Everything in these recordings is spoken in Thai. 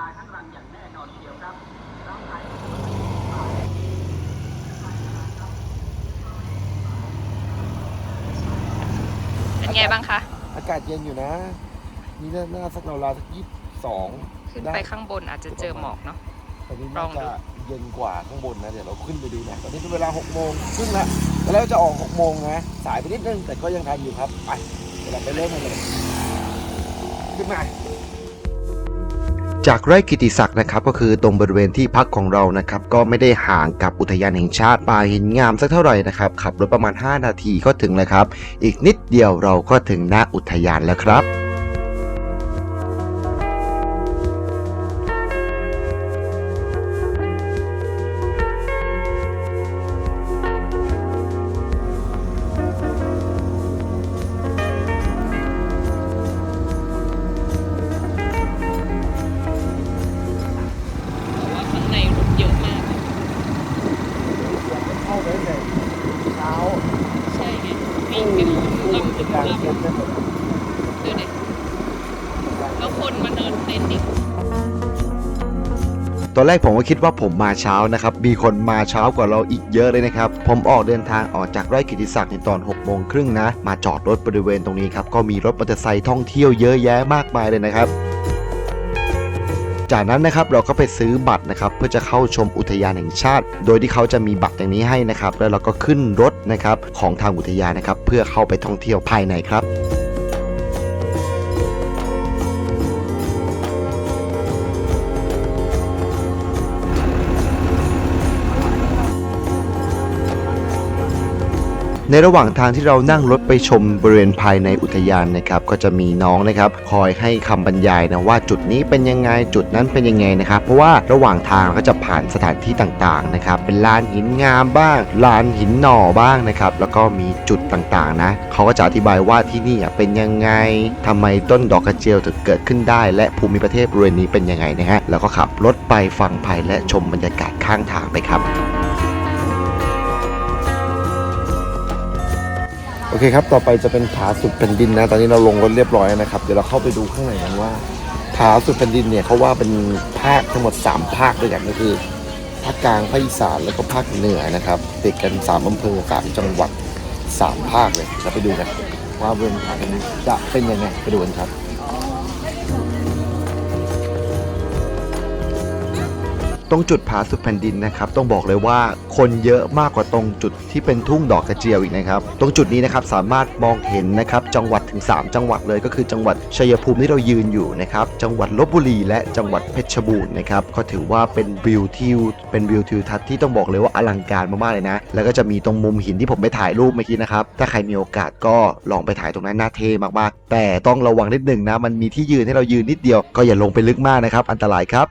ตายทั้งรังอย่างแน่นอนทีเดียวครับเราขายเป็นไงบ้างคะ อากาศเย็นอยู่นะ นี่น่าน่าสักราวๆสักยี่สิบสองขึ้นไปข้างบนอาจจะเจอหมอกเนาะตอนนี้ลน่าองดูจะเย็นกว่าข้างบนนะ เดี๋ยวเราขึ้นไปดูนะ ตอนนี้เป็นเวลาหกโมงครึ่งละแล้วจะออกหกโมงนะ สายไปนิดนึง แต่ก็ยังทันอยู่ครับ ไป เดี๋ยวเราไปเริ่มกันเลย ขึ้นมา จากไร่กิติศักดิ์นะครับก็คือตรงบริเวณที่พักของเรานะครับก็ไม่ได้ห่างกับอุทยานแห่งชาติป่าหินงามสักเท่าไหร่นะครับขับรถประมาณ 5 นาทีก็ถึงเลยครับ อีกนิดเดียวเราก็ถึงหน้าอุทยานแล้วครับ กผมก็คิดว่าผมมาเช้านะครับ มีคนมาเช้ากว่าเราอีกเยอะเลยนะครับ ผมออกเดินทางออกจากไร่กิติศักดิ์ในตอน6โมงครึ่งนะ มาจอดรถบริเวณตรงนี้ครับ ก็มีรถมอเตอร์ไซค์ท่องเที่ยวเยอะแยะมากมายเลยนะครับจากนั้นนะครับเราก็ไปซื้อบัตรนะครับเพื่อจะเข้าชมอุทยานแห่งชาติ โดยที่เขาจะมีบัตรอย่างนี้ให้นะครับ แล้วเราก็ขึ้นรถนะครับของทางอุทยานนะครับ เพื่อเข้าไปท่องเที่ยวภายในครับ ในระหว่างทางที่เรานั่งรถไปชมบริเวณภายในอุทยานนะครับก็จะมีน้องนะครับคอยให้คำบรรยายนะว่าจุดนี้เป็นยังไงจุดนั้นเป็นยังไงนะครับเพราะว่าระหว่างทางก็จะผ่านสถานที่ต่างๆนะครับเป็นลานหินงามบ้างลานหินหน่อบ้างนะครับแล้วก็มีจุดต่างๆนะเขาก็จะอธิบายว่าที่นี่เป็นยังไงทำไมต้นดอกกระเจียวถึงเกิดขึ้นได้ และภูมิประเทศบริเวณนี้เป็นยังไงนะฮะแล้วก็ขับรถไปฟังภัยและชมบรรยากาศข้างทางไปครับ โอเคครับ ต่อไปจะเป็นผาสุดแผ่นดินนะ ตอนนี้เราลงรถเรียบร้อยนะครับ เดี๋ยวเราเข้าไปดูข้างในกันว่า ผาสุดแผ่นดินเนี่ยเขาว่าเป็นภาคทั้งหมด 3 ภาคด้วยกันก็คือภาคกลางภาคอีสานแล้วก็ภาคเหนือนะครับติดกัน3อำเภอ3จังหวัด 3 ภาคเลยเราไปดูกันว่าบริเวณผาแห่งนี้จะเป็นยังไงไปดูกันครับ ตรงจุดผาสุดแผ่นดินนะครับ ต้องบอกเลยว่าคนเยอะมากกว่าตรงจุดที่เป็นทุ่งดอกกระเจียวอีกนะครับ ตรงจุดนี้นะครับสามารถมองเห็นนะครับจังหวัดถึง 3 จังหวัดเลยก็คือจังหวัดชัยภูมิที่เรายืนอยู่นะครับ จังหวัดลบบุรี และจังหวัดเพชรบูรณ์นะครับ ก็ถือว่าเป็นวิวทิวเป็นวิวทิวทัศน์ที่ต้องบอกเลยว่าอลังการมากๆเลยนะ แล้วก็จะมีตรงมุมหินที่ผมไปถ่ายรูปเมื่อกี้นะครับ ถ้าใครมีโอกาสก็ลองไปถ่ายตรงนั้นน่าเท่มากๆ แต่ต้องระวังนิดหนึ่งนะ มันมีที่ยืนให้เรายืนนิดเดียว ก็อย่าลงไปลึกมากนะครับ อันตรายครับ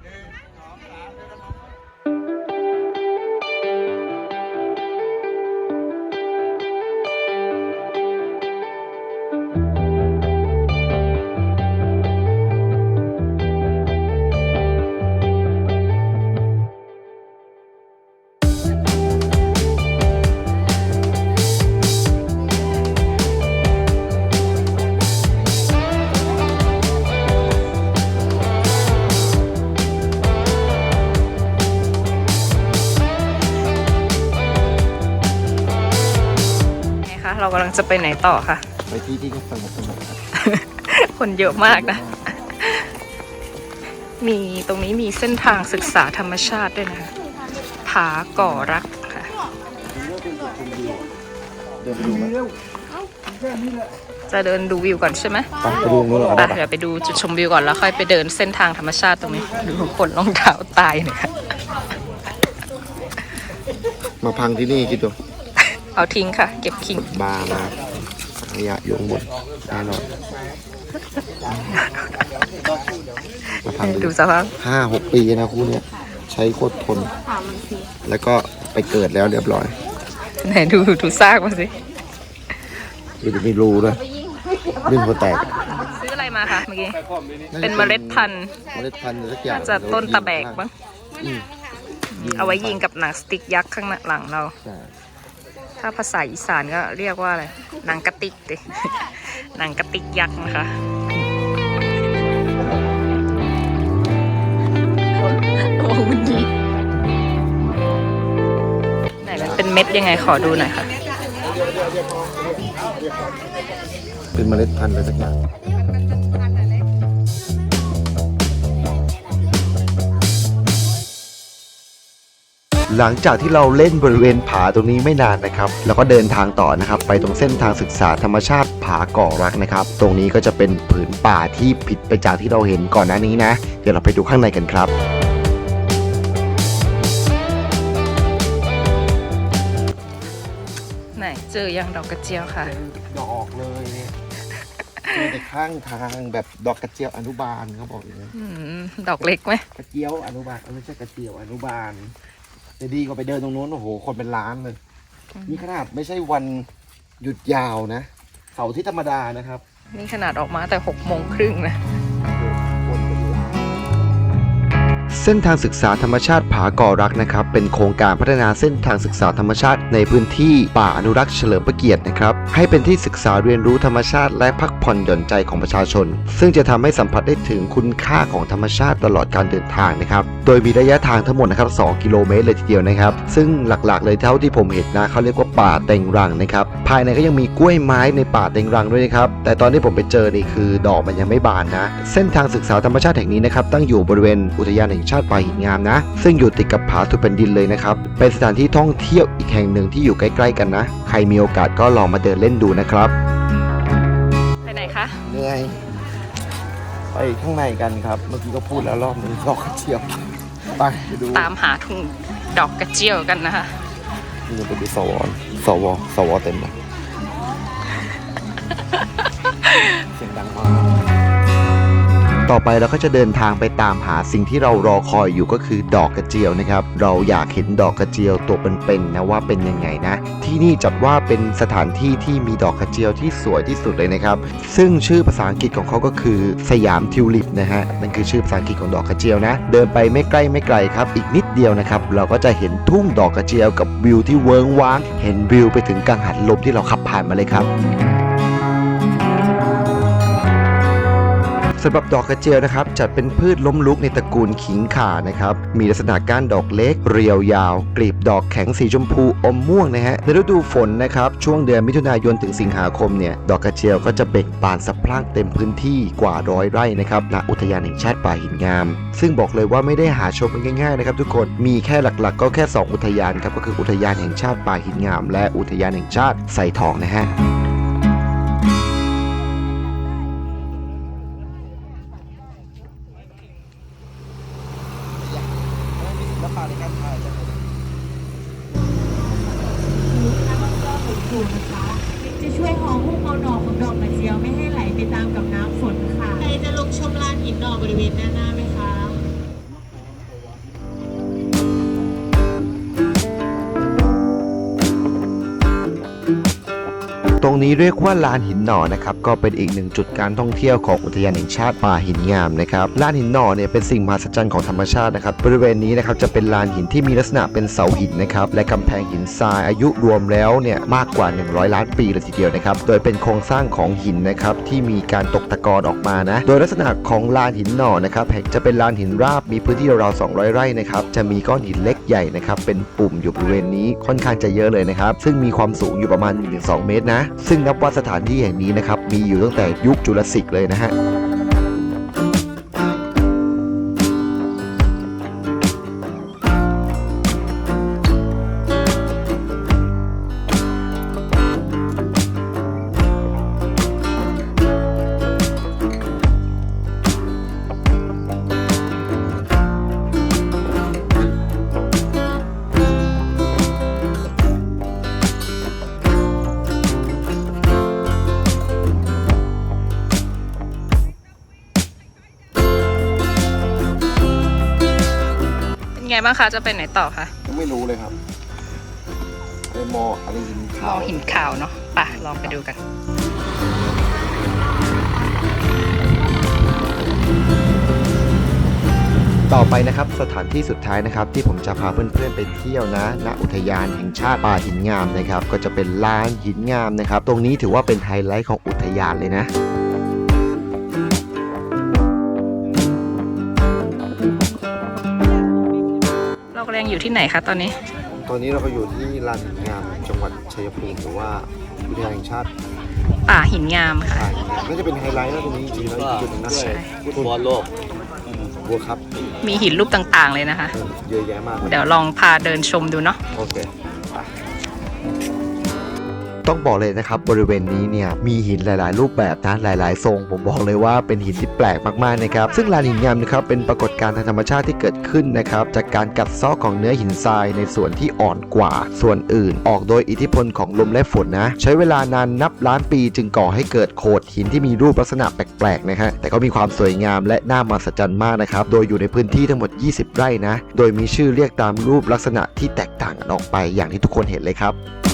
จะไปไหนต่อคะไปที่ที่เขาสงบสงบครับคนเยอะมากนะ มีตรงนี้มีเส้นทางศึกษาธรรมชาติด้วยนะคะผาก่อรักค่ะ เดินไปดูไหมจะเดินดูวิวก่อนใช่ไหมไปไปดูนู้นก่อนไปได้ปะเดี๋ยวไปดูจุดชมวิวก่อนแล้วค่อยไปเดินเส้นทางธรรมชาติตรงนี้ดูคนรองเท้าตายเนี่ยค่ะมาพังที่นี่คิดดู เอาทิ้งค่ะ เก็บคิงบาร์มาขยะอยู่ข้างบนแน่นอนมาพังดูสภาพห้าหกปีนะคู่เนี้ยใช้โคตรทน แล้วก็ไปเกิดแล้วเรียบร้อยไหนดูดูซากมาสิเดี๋ยวจะมีรูด้วยลื่นหัวแตกซื้ออะไรมาคะเมื่อกี้ เป็นเมล็ดพันธุ์เมล็ดพันธุ์สักอย่างน่าจะต้นตะแบกบ้าง อืมเอาไว้ยิงกับหนังสติ๊กยักษ์ข้างหลังเรา ใช่ ถ้าภาษาอีสานก็เรียกว่าอะไรหนังกระติกเหนังกระติกยักษ์นะคะโอ้ยไหนมันเป็นเม็ดยังไงขอดูหน่อยค่ะ เป็นเมล็ดพันธุ์อะไรสักอย่าง หลังจากที่เราเล่นบริเวณผาตรงนี้ไม่นานนะครับแล้วก็เดินทางต่อนะครับไปตรงเส้นทางศึกษาธรรมชาติผาก่อรักนะครับ ตรงนี้ก็จะเป็นผืนป่าที่ผิดไปจากที่เราเห็นก่อนหน้านี้นะ เดี๋ยวเราไปดูข้างในกันครับไหนเจอยังดอกกระเจียวค่ะ ดอกเลยเนี่ยเจอแต่ข้างทางแบบดอกกระเจียวอนุบาลเขาบอกอย่างนี้นอืมดอกเล็กไหม กระเจียวอนุบาลเออไม่ใช่กระเจียวอนุบาล จะดีกว่าไปเดินตรงนู้นโอ้โหคนเป็นล้านเลย นี่ขนาดไม่ใช่วันหยุดยาวนะเสาร์ที่ธรรมดานะครับ นี่ขนาดออกมาแต่หกโมงครึ่งนะคนเป็นล้าน เส้นทางศึกษาธรรมชาติผาก่อรักนะครับ เป็นโครงการพัฒนาเส้นทางศึกษาธรรมชาติในพื้นที่ป่าอนุรักษ์เฉลิมพระเกียรตินะครับ ให้เป็นที่ศึกษาเรียนรู้ธรรมชาติและพักผ่อนหย่อนใจของประชาชน ซึ่งจะทำให้สัมผัสได้ถึงคุณค่าของธรรมชาติตลอดการเดินทางนะครับ โดยมีระยะทางทั้งหมดนะครับ 2 กิโลเมตรเลยทีเดียวนะครับ ซึ่งหลักๆ เลยเท่าที่ผมเห็นนะเขาเรียกว่าป่าเต็งรังนะครับ ภายในก็ยังมีกล้วยไม้ในป่าเต็งรังด้วยนะครับ แต่ตอนที่ผมไปเจอนี่คือดอกมันยังไม่บานนะ เส้นทางศึกษาธรรมชาติแห่งนี้นะครับตั้งอยู่บริเวณอุทยานแห่งชาติป่าหินงามนะ ซึ่งอยู่ติดกับผาสุดแผ่นดินเลยนะครับ เป็นสถานที่ท่องเที่ยวอีกแห่งหนึ่งที่อยู่ใกล้ ๆ กันนะ ใครมีโอกาสก็ลองมาเดินเล่นดูนะครับ ไปไหนคะ เหนื่อย ไปข้างในกันครับ เมื่อกี้ก็พูดแล้วรอบนึงดอกกระเจียวไปไปดูตามหาทุ่งดอกกระเจียวกันนะคะ นี่ไปดูสวสวสวเต็มเลย เสียงดังมาก ต่อไปเราก็จะเดินทางไปตามหาสิ่งที่เรารอคอยอยู่ก็คือดอกกระเจียวนะครับ เราอยากเห็นดอกกระเจียวตัวเป็นๆนะว่าเป็นยังไงนะ ที่นี่จัดว่าเป็นสถานที่ที่มีดอกกระเจียวที่สวยที่สุดเลยนะครับ ซึ่งชื่อภาษาอังกฤษของเขาก็คือสยามทิวลิปนะฮะนั่นคือชื่อภาษาอังกฤษของดอกกระเจียวนะ เดินไปไม่ใกล้ไม่ไกลครับ อีกนิดเดียวนะครับเราก็จะเห็นทุ่งดอกกระเจียวกับวิวที่เวิ้งว้าง เห็นวิวไปถึงกังหันลมที่เราขับผ่านมาเลยครับ สำหรับดอกกระเจียวนะครับจัดเป็นพืชล้มลุกในตระกูลขิงข่านะครับมีลักษณะก้านดอกเล็ก เรียวยาว กลีบดอกแข็งสีชมพูอมม่วงนะฮะในฤดูฝนนะครับช่วงเดือนมิถุนายนถึงสิงหาคมเนี่ยดอกกระเจียวก็จะเบ่งบานสะพรั่งเต็มพื้นที่กว่าร้อยไร่นะครับณอุทยานแห่งชาติป่าหินงาม ซึ่งบอกเลยว่าไม่ได้หาชมกันง่ายๆนะครับทุกคนมีแค่หลักๆ ก็แค่ 2 อุทยานครับก็คืออุทยานแห่งชาติป่าหินงาม และอุทยานแห่งชาติไซทองนะฮะ จะ นี้เรียกว่าลานหินหน่อนะครับก็เป็นอีกหนึ่งจุดการท่องเที่ยวของอุทยานแห่งชาติป่าหินงามนะครับลานหินหน่อเนี่ยเป็นสิ่งมหัศจรรย์ของธรรมชาตินะครับบริเวณนี้นะครับจะเป็นลานหินที่มีลักษณะเป็นเสาหินนะครับและกำแพงหินทรายอายุรวมแล้วเนี่ยมากกว่า 100 ล้านปีเลยทีเดียวนะครับโดยเป็นโครงสร้างของหินนะครับที่มีการตกตะกอนออกมานะโดยลักษณะของลานหินหน่อนะครับแห่งจะเป็นลานหินราบมีพื้นที่ราวๆ200 ไร่นะครับจะมีก้อนหินเล็กใหญ่นะครับเป็นปุ่มอยู่บริเวณนี้ค่อนข้างจะเยอะเลยนะครับซึ่งมีความสูงอยู่ประมาณ 1-2 เมตรนะซึ่งนับว่าสถานที่แห่งนี้นะครับมีอยู่ตั้งแต่ยุคจุลศิลป์เลยนะฮะ จะไปไหนต่อคะยังไม่รู้เลยครับไปมออะไรหินมขาอวหินขาวเนาะไปลองไปดูกัน ต่อไปนะครับสถานที่สุดท้ายนะครับ ที่ผมจะพาเพื่อนๆไปเที่ยวนะณอุทยานแห่งชาติป่าหินงามนะครับ ก็จะเป็นลานหินงามนะครับ ตรงนี้ถือว่าเป็นไฮไลท์ของอุทยานเลยนะ อยู่ที่ไหนคะตอนนี้ ตอนนี้เราก็อยู่ที่ลานหินงามจังหวัดชัยภูมิหรือว่าอุทยานแห่งชาติป่าหินงามค่ะ ป่าหินงามน่าจะเป็นไฮไลท์นะตรงนี้จริงๆแล้วอีกจุดหนึงนะใช่ ฟุตบอลโลกบัวครับมีหินรูปต่างๆเลยนะคะเออเยอะแยะมากเลยเดี๋ยวลองพาเดินชมดูเนาะโอเค ต้องบอกเลยนะครับบริเวณนี้เนี่ยมีหินหลาย ๆ รูปแบบนะหลาย ๆ ทรง ผมบอกเลยว่าเป็นหินที่แปลกมาก ๆ นะครับ ซึ่งลานหินงามนะครับเป็นปรากฏการณ์ทางธรรมชาติที่เกิดขึ้นนะครับจากการกัดเซาะของเนื้อหินทรายในส่วนที่อ่อนกว่า ส่วนอื่น ออกโดยอิทธิพลของลมและฝนนะ ใช้เวลานานนับล้านปีจึงก่อให้เกิดโขดหินที่มีรูปลักษณะแปลก ๆ นะฮะแต่ก็มีความสวยงามและน่ามหัศจรรย์มากนะครับโดยอยู่ในพื้นที่ทั้งหมด 20 ไร่นะโดยมีชื่อเรียกตามรูปลักษณะที่แตกต่างกันออกไปอย่างที่ทุกคนเห็นเลยครับ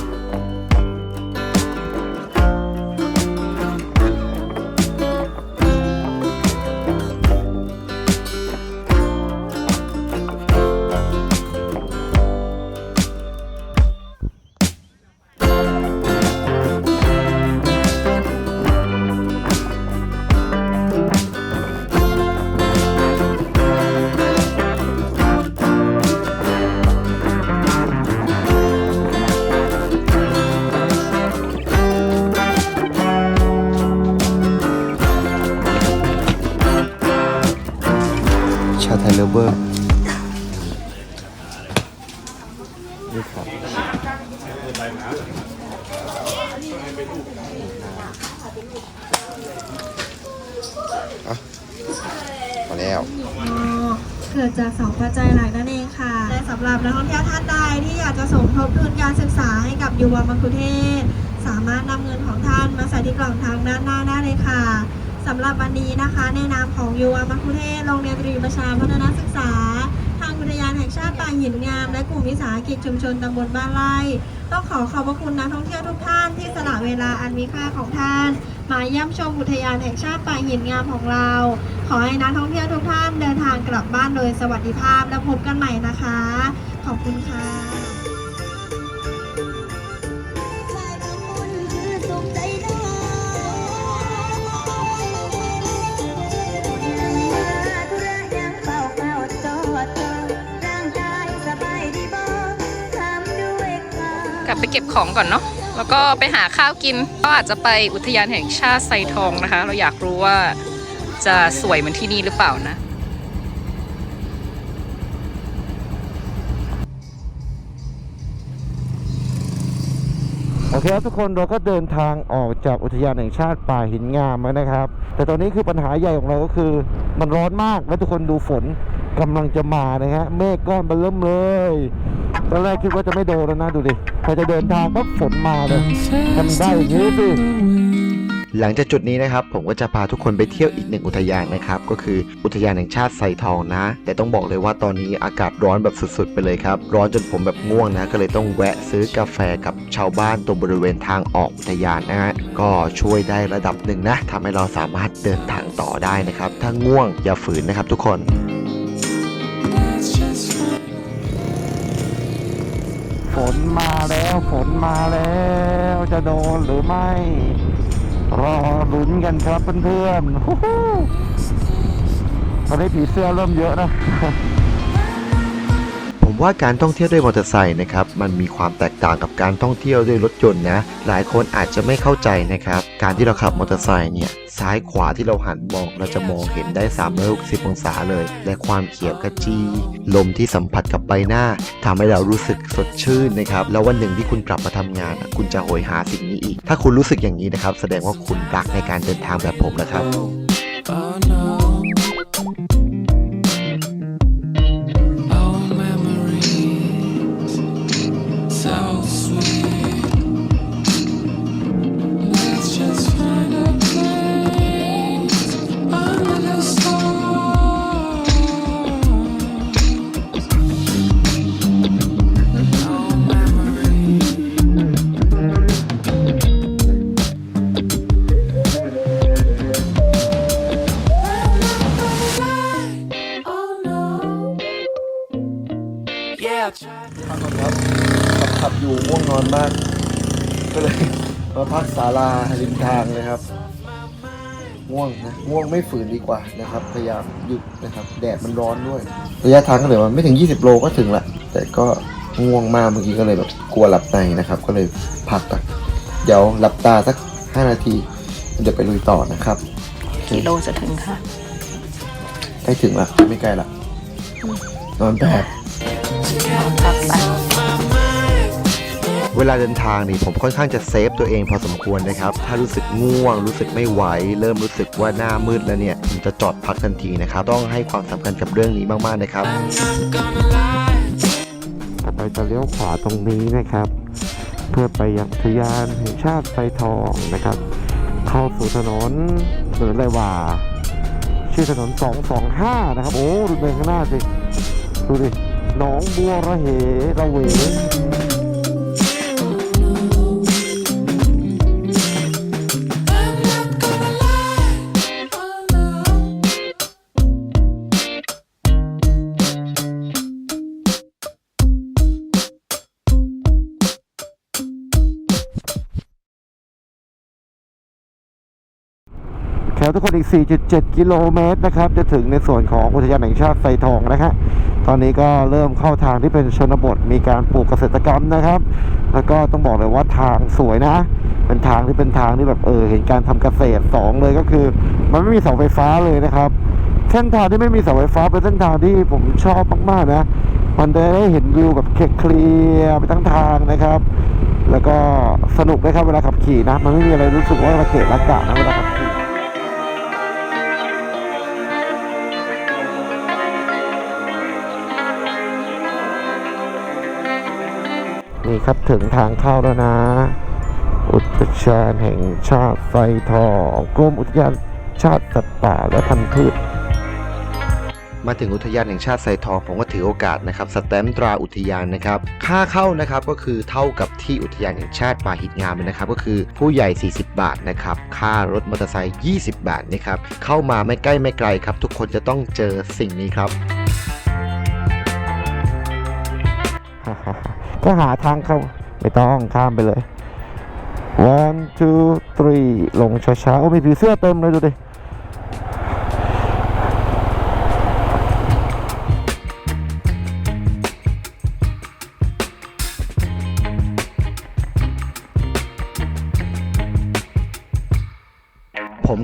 อะมาแล้ว เกิดจากสองปัจจัยหลักนั่นเองค่ะ และสำหรับนักท่องเที่ยวท่านใดที่อยากจะสมทบทุนการศึกษาให้กับยูวามังคุเทศ สามารถนำเงินของท่านมาใส่ที่กล่องทางด้านหน้าได้เลยค่ะสำหรับวันนี้นะคะ ในนามของยูวามังคุเทศโรงเรียนตรีประชาพัฒนาศึกษา ห่งชาติป่าหินงาม และกลุ่มวิสาหกิจชุมชนตำบลบ้านไร่ต้องขอขอบพระคุณนักท่องเที่ยวทุกท่านที่สละเวลาอันมีค่าของท่าน มาเยี่ยมชมอุทยานแห่งชาติป่าหินงามของเรา ขอให้นักท่องเที่ยวทุกท่านเดินทางกลับบ้านโดยสวัสดิภาพและพบกันใหม่นะคะ ขอบคุณค่ะ บไปเก็บของก่อนเนาะแล้วก็ไปหาข้าวกิน ก็อาจจะไปอุทยานแห่งชาติไซทองนะคะ เราอยากรู้ว่าจะสวยเหมือนที่นี่หรือเปล่านะโอเคครับทุกคนเราก็เดินทางออกจากอุทยานแห่งชาติป่าหินงามแล้วนะครับ แต่ตอนนี้คือปัญหาใหญ่ของเราก็คือ มันร้อนมากแล้วทุกคนดูฝนกำลังจะมานะฮะเมฆก้อนเบลเริ่มเลย ตอนแรกคิดว่าจะไม่โดนแล้วนะดูดิพอจะเดินทางปั๊บฝนมาเลยทำได้อย่างนี้สิหลังจากจุดนี้นะครับ ผมก็จะพาทุกคนไปเที่ยวอีกหนึ่งอุทยานนะครับ ก็คืออุทยานแห่งชาติไซทองนะ แต่ต้องบอกเลยว่าตอนนี้อากาศร้อนแบบสุดๆ ไปเลยครับ ร้อนจนผมแบบง่วงนะ ก็เลยต้องแวะซื้อกาแฟกับชาวบ้านตรงบริเวณทางออกอุทยานนะฮะก็ช่วยได้ระดับหนึ่งนะทำให้เราสามารถเดินทางต่อได้นะครับ ถ้าง่วงอย่าฝืนนะครับทุกคน นมาแล้วฝนมาแล้วจะโดนหรือไม่ รอลุ้นกันครับเพื่อนๆตอนนี้ผีเสื้อเริ่มเยอะนะ ผมว่าการท่องเที่ยวด้วยมอเตอร์ไซค์นะครับมันมีความแตกต่างกับการท่องเที่ยวด้วยรถยนต์นะหลายคนอาจจะไม่เข้าใจนะครับการที่เราขับมอเตอร์ไซค์เนี่ยซ้ายขวาที่เราหันมองเราจะมองเห็นได้ 360 องศาเลย และความเขียวขจี ลมที่สัมผัสกับใบหน้าทำให้เรารู้สึกสดชื่นนะครับแล้ววันหนึ่งที่คุณกลับมาทำงาน คุณจะโหยหาสิ่งนี้อีก ถ้าคุณรู้สึกอย่างนี้นะครับ แสดงว่าคุณรักในการเดินทางแบบผมแล้วครับ Oh no. ไม่ฝืนดีกว่านะครับ พยายามหยุดนะครับ แดดมันร้อนด้วย ระยะทางก็เหลือมันไม่ถึง 20 โลก็ถึงละ แต่ก็ง่วงมากเมื่อกี้ก็เลยแบบกลัวหลับในนะครับ ก็เลยพักก่อนเดี๋ยวหลับตาสัก 5 นาทีเดี๋ยวไปลุยต่อนะครับกิโลจะถึงค่ะใกล้ถึงละไม่ไกลละนอนแปดพักไป เวลาเดินทางนี่ผมค่อนข้างจะเซฟตัวเองพอสมควรนะครับ ถ้ารู้สึกง่วง รู้สึกไม่ไหว เริ่มรู้สึกว่าหน้ามืดแล้วเนี่ยผมจะจอดพักทันทีนะครับ ต้องให้ความสำคัญกับเรื่องนี้มากๆนะครับต่อไปจะเลี้ยวขวาตรงนี้นะครับ เพื่อไปยังอุทยานแห่งชาติไซทองนะครับ เข้าสู่ถนนถนนไรว่าชื่อถนน 225 นะครับ โอ้ ดูเดินข้างหน้าสิ ดูดิ หนองบัวระเหระเว แถวทุกคนอีก 4.7 กิโลเมตรนะครับ จะถึงในส่วนของอุทยานแห่งชาติไซทองนะฮะตอนนี้ก็เริ่มเข้าทางที่เป็นชนบทมีการปลูกเกษตรกรรมนะครับ แล้วก็ต้องบอกเลยว่าทางสวยนะ เป็นทางที่เป็นทางที่แบบเออเห็นการทำเกษตรสองเลยก็คือ มันไม่มีเสาไฟฟ้าเลยนะครับ เส้นทางที่ไม่มีเสาไฟฟ้าเป็นเส้นทางที่ผมชอบมากๆนะ มันจะได้เห็นวิวแบบเคลียร์ไปทั้งทางนะครับ แล้วก็สนุกด้วยครับเวลาขับขี่นะ มันไม่มีอะไรรู้สึกว่าระเกะระกะนะเวลาขับขี่ นี่ครับถึงทางเข้าแล้วนะ อุทยานแห่งชาติไซทองกรมอุทยานชาติสัตว์ป่าและพันธุ์พืช มาถึงอุทยานแห่งชาติไซทองผมก็ถือโอกาสนะครับสแตมป์ตราอุทยานนะครับ ค่าเข้านะครับก็คือเท่ากับที่อุทยานแห่งชาติป่าหินงามเลยนะครับ ก็คือผู้ใหญ่ 40 บาทนะครับ ค่ารถมอเตอร์ไซค์20 บาทนะครับ เข้ามาไม่ใกล้ไม่ไกลครับ ทุกคนจะต้องเจอสิ่งนี้ครับ ก็หาทางเข้าไม่ต้องข้ามไปเลย one two three ลงช้าๆ โอ้มีผีเสื้อเต็มเลยดูดิ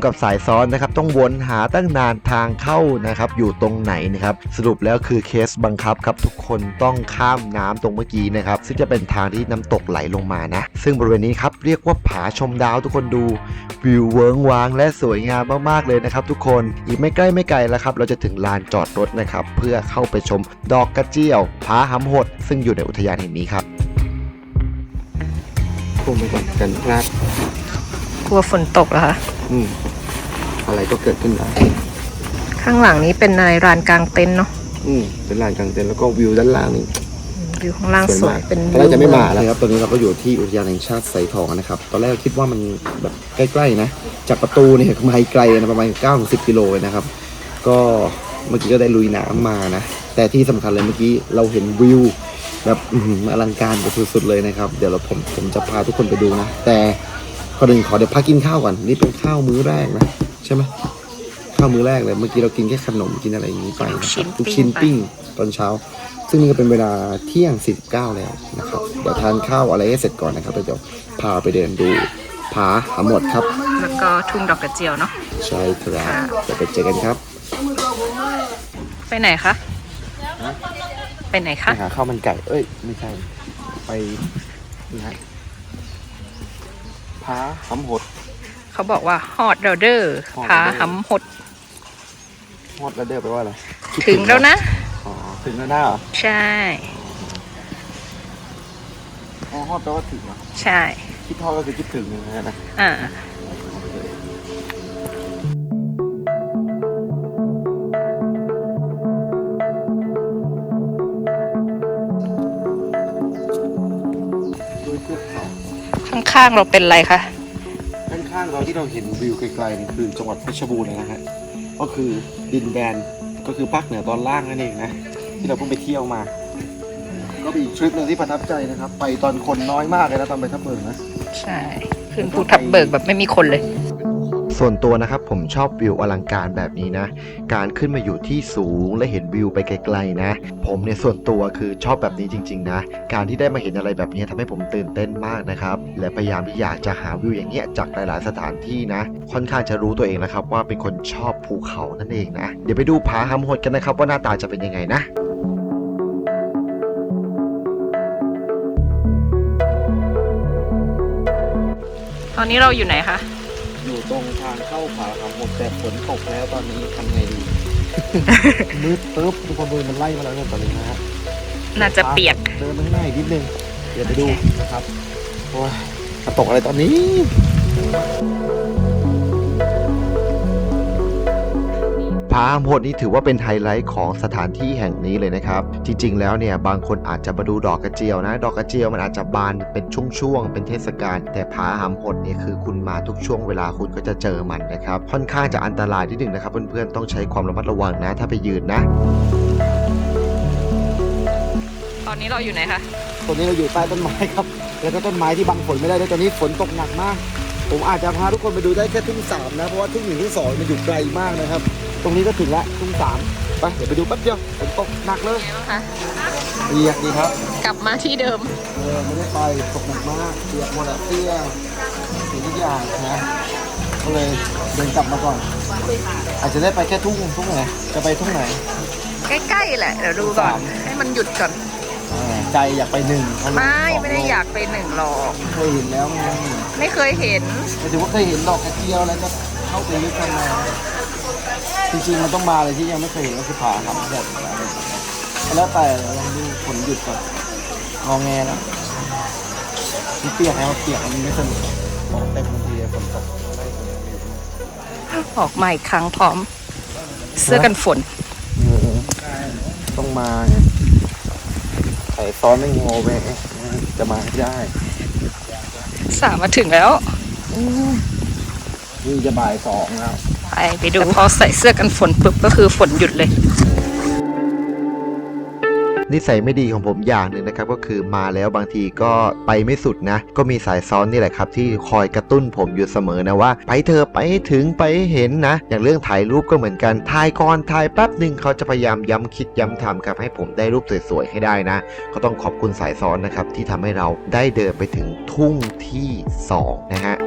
กับสายซ้อนนะครับ ต้องวนหาตั้งนานทางเข้านะครับ อยู่ตรงไหนนะครับ สรุปแล้วคือเคสบังคับครับ ทุกคนต้องข้ามน้ำตรงเมื่อกี้นะครับ ซึ่งจะเป็นทางที่น้ำตกไหลลงมานะ ซึ่งบริเวณนี้ครับเรียกว่าผาชมดาวทุกคนดูวิวเวิงวางและสวยงามมากๆเลยนะครับ ทุกคนอีกไม่ใกล้ไม่ไกลแล้วครับ เราจะถึงลานจอดรถนะครับ เพื่อเข้าไปชมดอกกระเจียวผาหำหด ซึ่งอยู่ในอุทยานแห่งนี้ครับพุ่งไปก่อนกันพลาดกลัวฝนตกเหรอคะ อืม อะไรก็เกิดขึ้นได้ข้างหลังนี้เป็นอะไรลานกลางเต็นท์เนาะอืมเป็นลานกลางเต็นท์แล้วก็วิวด้านล่างนี่ วิวข้างล่างสวยสวยมาก เป็นตอนแรกจะไม่มาแล้วครับ ตอนนี้เราก็อยู่ที่อุทยานแห่งชาติไซทองนะครับ ตอนแรกคิดว่ามันแบบใกล้ๆนะ จากประตูเนี่ยมาไกลนะประมาณ9-10กิโลเลยนะครับ ก็เมื่อกี้ก็ได้ลุยน้ำมานะ แต่ที่สำคัญเลยเมื่อกี้เราเห็นวิวแบบอื้อหืออลังการไปสุดๆเลยนะครับ เดี๋ยวเราผมผมจะพาทุกคนไปดูนะ แต่ก่อนอื่นขอเดี๋ยวพักกินข้าวก่อน นี่เป็นข้าวมื้อแรกนะใช่ไหมข้าวมื้อแรกเลยเมื่อกี้เรากินแค่ขนมกินอะไรอย่างนี้ไปนะครับลูกชิ้นปิ้งตอนเช้า ซึ่งนี่ก็เป็นเวลาเที่ยง 49 แล้วนะครับเดี๋ยวทานข้าวอะไรให้เสร็จก่อนนะครับแล้วเดี๋ยวพาไปเดินดูผาหาหมดครับ แล้วก็ทุ่งดอกกระเจียวเนาะใช่ครับเดี๋ยวไปเจอกันครับ ไปไหนคะไปไหนไปคะหาข้าวมันไก่เอ้ยไม่ใช่ไปนี่ฮะผาหำหด เขาบอกว่าฮอดเดอเดอร์ฮอดผาเดอเดอร์หำหดฮอดแล้วเด้อไปลว่าอะไรคิดถึงแล้วนะ อ๋อ ถึงแล้วนะเหรอใช่ อ๋อฮอดแปลว่าถึงเหรอใช่ คิดทอดก็คือคิดถึงนะฮะนะอ่าโดยทั่วเขาข้างๆเราเป็นอะไรคะด้าน ข้างเราที่เราเห็นวิวไกลๆนี่คือจังหวัดเพชรบูรณ์เลยนะฮะก็คือดินแดนก็คือภาคเหนือตอนล่างนั่นเองนะที่เราเพิ่งไปเที่ยวมา ก็มีทริปหนึงที่ประทับใจนะครับ ไปตอนคนน้อยมากเลยนะตอนไปทับเบิกนะ ใช่ ขึ้นภูทับเบิกแบบไม่มีคนเลย ส่วนตัวนะครับผมชอบวิวอลังการแบบนี้นะ การขึ้นมาอยู่ที่สูงและเห็นวิวไปไกลๆนะ ผมเนี่ยส่วนตัวคือชอบแบบนี้จริง ๆ นะ การที่ได้มาเห็นอะไรแบบนี้ทำให้ผมตื่นเต้นมากนะครับ และพยายามที่อยากจะหาวิวอย่างเงี้ยจากหลายๆสถานที่นะ ค่อนข้างจะรู้ตัวเองนะครับว่าเป็นคนชอบภูเขานั่นเองนะ เดี๋ยวไปดูผาหำหดกันนะครับว่าหน้าตาจะเป็นยังไงนะตอนนี้เราอยู่ไหนคะางเข้าผาครับผมแต่ฝนตกแล้วตอนนี้ทำไงดี มืดปึ๊บทุกคนดูมันไล่มาแล้วเนี่ยตอนนี้นะฮะน่าจะเปียก เดินไปข้างหน้าอีกนิดนึง เดี๋ยวไปดูนะครับ โอ้ยมาตกอะไรตอนนี้ ผาหำโหดนี่ถือว่าเป็นไฮไลท์ของสถานที่แห่งนี้เลยนะครับ จริง ๆ แล้วเนี่ยบางคนอาจจะมาดูดอกกระเจียวนะ ดอกกระเจียวมันอาจจะบานเป็นช่วงๆ เป็นเทศกาล แต่ผาหำโหดเนี่ยคือคุณมาทุกช่วงเวลาคุณก็จะเจอมันนะครับ ค่อนข้างจะอันตรายนิดหนึ่งนะครับ เพื่อนๆ ต้องใช้ความระมัดระวังนะ ถ้าไปยืนนะ ตอนนี้เราอยู่ไหนคะ ตอนนี้เราอยู่ใต้ต้นไม้ครับ แล้วก็ต้นไม้ที่บังฝนไม่ได้ด้วยตอนนี้ฝนตกหนักมาก ผมอาจจะพาทุกคนไปดูได้แค่ทุ่งสามนะ เพราะว่าทุ่งหนึ่งทุ่งสองมันอยู่ไกลมากนะครับ ตรงนี้ก็ถึงแล้วทุ่งสามไปเดี๋ยวไปดูแป๊บเดียวฝนตกหนักเลยไงบ้างคะเปียกดีครับ กลับมาที่เดิม เออไม่ได้ไปตกหนักมากเปียกหมดอะเตี้ยสิ่งทุกอย่างนะก็เลยเดินกลับมาก่อน อาจจะได้ไปแค่ทุ่งทุ่งไหนจะไปทุ่งไหน ใกล้ๆแหละ เดี๋ยวดูก่อน ให้มันหยุดก่อนเออใจอยากไปหนึ่งไม่สงไม่ได้อยากไปหนึ่งหรอก เคยเห็นแล้วไงไม่เคยเห็นหมายถึงว่าเคยเห็นดอกกระเจียวแล้วก็เข้าไปลึกข้างใน จริงๆมันต้องมาเลยที่ยังไม่เคยเห็นก็คือผาครับแบบแล้วแต่ลองดูฝนหยุดก่อนงอแงแล้วมันเปียกไงมันเปียกมันไม่สนุกของเต็มบางทีฝนตกออกมาอีกครั้งพร้อม เสื้อกันฝน ต้องมาไงไข่ซ้อนไม่งอแวะจะมาได้สามมาถึงแล้วนี่จะบ่ายสองแล้ว ไปไปดูพอใส่เสื้อกันฝนปุ๊บก็คือฝนหยุดเลย นิสัยไม่ดีของผมอย่างหนึ่งนะครับ ก็คือมาแล้วบางทีก็ไปไม่สุดนะ ก็มีสายซ้อนนี่แหละครับ ที่คอยกระตุ้นผมอยู่เสมอนะว่า ไปเธอไปให้ถึงไปให้เห็นนะ อย่างเรื่องถ่ายรูปก็เหมือนกันถ่ายก่อนถ่ายแป๊บหนึ่งเขาจะพยายามย้ำคิดย้ำทำครับให้ผมได้รูปสวยๆให้ได้นะ ก็ต้องขอบคุณสายซ้อนนะครับที่ทำให้เราได้เดินไปถึงทุ่งที่สองนะฮะ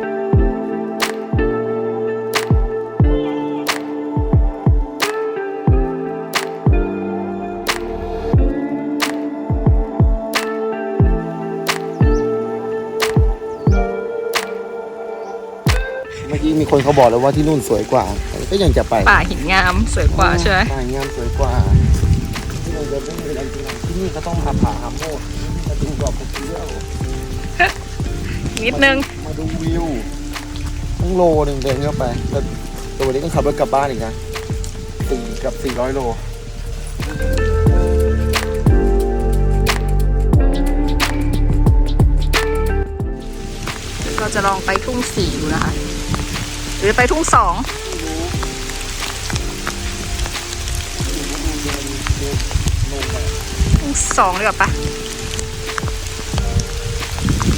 มื่อกี้มีคนเขาบอกแล้วว่าที่นู่นสวยกว่าแต่ก็ยังจะไปป่าหินงามสวยกว่าใช่ไหมป่างามสวยกว่าที่เราจะไม่มีอะไรจริงๆที่นี่ก็ต้องมาผาหาโมดมาดูดอกกระเจียวนิดนึงมาดูวิวต้องโลหนึ่งเดินเข้าไปแล้วตัวนี้ก็ขับรถกลับบ้านอีกนะสี่กับสี่ร้อยโลเราจะลองไปทุ่งสี่ดูนะคะห รือไปทุ่งสองทุ่งสองดีกว่าปะ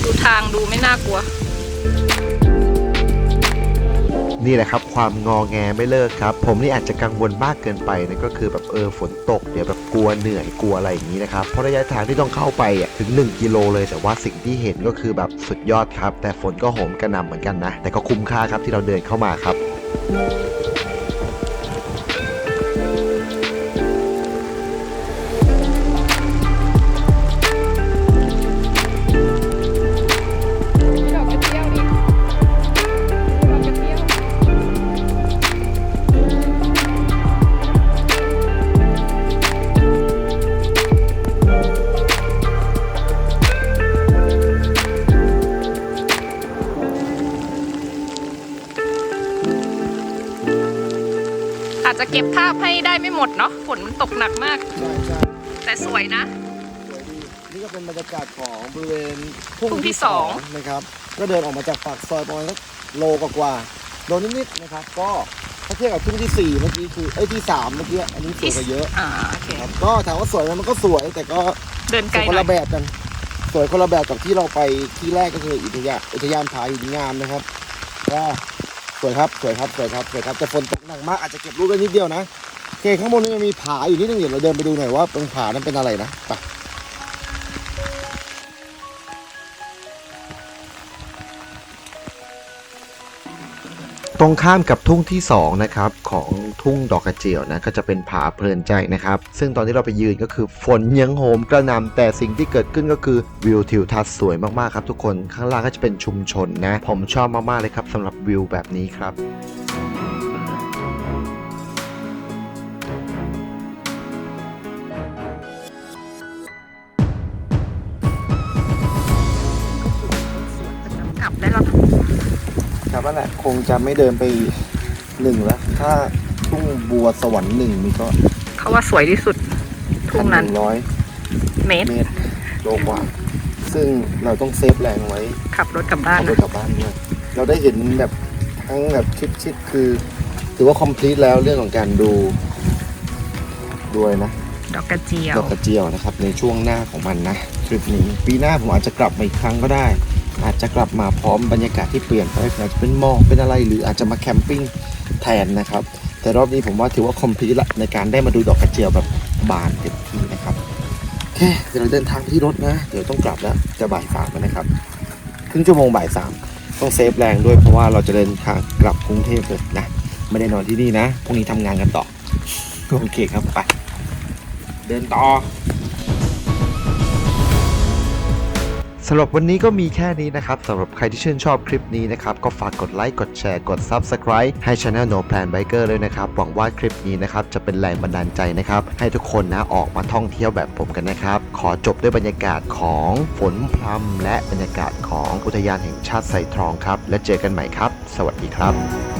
ดูทางดูไม่น่ากลัว นี่แหละครับ ความงอแงไม่เลิกครับ ผมนี่อาจจะกังวลมากเกินไปนะก็คือแบบ เออฝนตกเดี๋ยวแบบกลัวเหนื่อยกลัวอะไรอย่างนี้นะครับเพราะระยะทางที่ต้องเข้าไปอะถึง 1 กิโลเลยแต่ว่าสิ่งที่เห็นก็คือแบบสุดยอดครับ แต่ฝนก็โหมกระหน่ำเหมือนกันนะ แต่ก็คุ้มค่าครับที่เราเดินเข้ามาครับ จจะเก็บภาพให้ได้ไม่หมดเนาะฝนมันตกหนักมาก ใช่ใช่แต่สวยนะ สวยดีนี่ก็เป็นบรรยากาศของบริเวณทุ่งที่สอง นะครับ ก็เดินออกมาจากปากซอยประมาณสักโลกว่าๆโลนิดๆนะครับ ก็ถ้าเทียบกับทุ่งที่สี่เมื่อกี้คือเอ้ยที่สามเมื่อกี้อันนี้สวยกว่าเยอะอ่าโอเคครับก็ถามว่าสวยไหมมันก็สวยแต่ก็เดินสไกลวยหคนน่อละยแบบกัน สวยคนละแบบกับที่เราไปที่แรกก็คืออุทยานอุทยานผาหินงามนะครับก็ สวยครับสวยครับสวยครับสวยครับแต่ฝนตกหนักมากอาจจะเก็บรูปได้นิดเดียวนะโอเคข้างบนนี้มันมีผาอยู่นิดนึงเดี๋ยวเราเดินไปดูหน่อยว่าตรงผานั้นเป็นอะไรนะไป ตรงข้ามกับทุ่งที่2นะครับของทุ่งดอกกระเจียวนะก็จะเป็นผาเพลินใจนะครับ ซึ่งตอนที่เราไปยืนก็คือฝนยังโหมกระหน่ำแต่สิ่งที่เกิดขึ้นก็คือวิวทิวทัศน์สวยมากๆครับทุกคนข้างล่างก็จะเป็นชุมชนนะ ผมชอบมากๆเลยครับสำหรับวิวแบบนี้ครับกลับ ครับนั่นแหละคงจะไม่เดินไปหนึ่งแล้ว ถ้าทุ่งบัวสวรรค์หนึ่งนี่ก็เขาว่าสวยที่สุดทุ่งนั้นหนึ่งร้อยเมตรเมตรโลกว่า ซึ่งเราต้องเซฟแรงไว้ขับรถกลับบ้านขับรนะถกลับบ้านด้วยเราได้เห็นแบบทั้งแบบชิดๆคือ ถือว่าคอมพลีทแล้วเรื่องของการดูด้วยนะ ดอกกระเจียว ดอกกระเจียวนะครับในช่วงหน้าของมันนะทริปนี้ปีหน้าผมอาจจะกลับมาอีกครั้งก็ได้ อาจจะกลับมาพร้อมบรรยากาศที่เปลี่ยนไปอาจจะเป็นหมอกเป็นอะไรหรืออาจจะมาแคมปิ้งแทนนะครับ แต่รอบนี้ผมว่าถือว่าคอมพลีทละในการได้มาดูดอกกระเจียวแบบบานเต็มที่นะครับโอเคเดี๋ยวเราเดินทางไปที่รถนะ เดี๋ยวต้องกลับแล้วจะบ่ายสามแล้วนะครับครึ่งชั่วโมงบ่ายสามต้องเซฟแรงด้วยเพราะว่าเราจะเดินทางกลับกรุงเทพเลยนะไม่ได้นอนที่นี่นะพรุ่งนี้ทำงานกันต่อโอเคครับไปเดินต่อ สำหรับวันนี้ก็มีแค่นี้นะครับสำหรับใครที่ชื่นชอบคลิปนี้นะครับ ก็ฝากกดไลค์กดแชร์กด Subscribe ให้ Channel No Plan Biker เลยนะครับ หวังว่าคลิปนี้นะครับ จะเป็นแรงบันดาลใจนะครับ ให้ทุกคนนะออกมาท่องเที่ยวแบบผมกันนะครับ ขอจบด้วยบรรยากาศของฝนพรำและบรรยากาศของอุทยานแห่งชาติไซทรองครับ และเจอกันใหม่ครับ สวัสดีครับ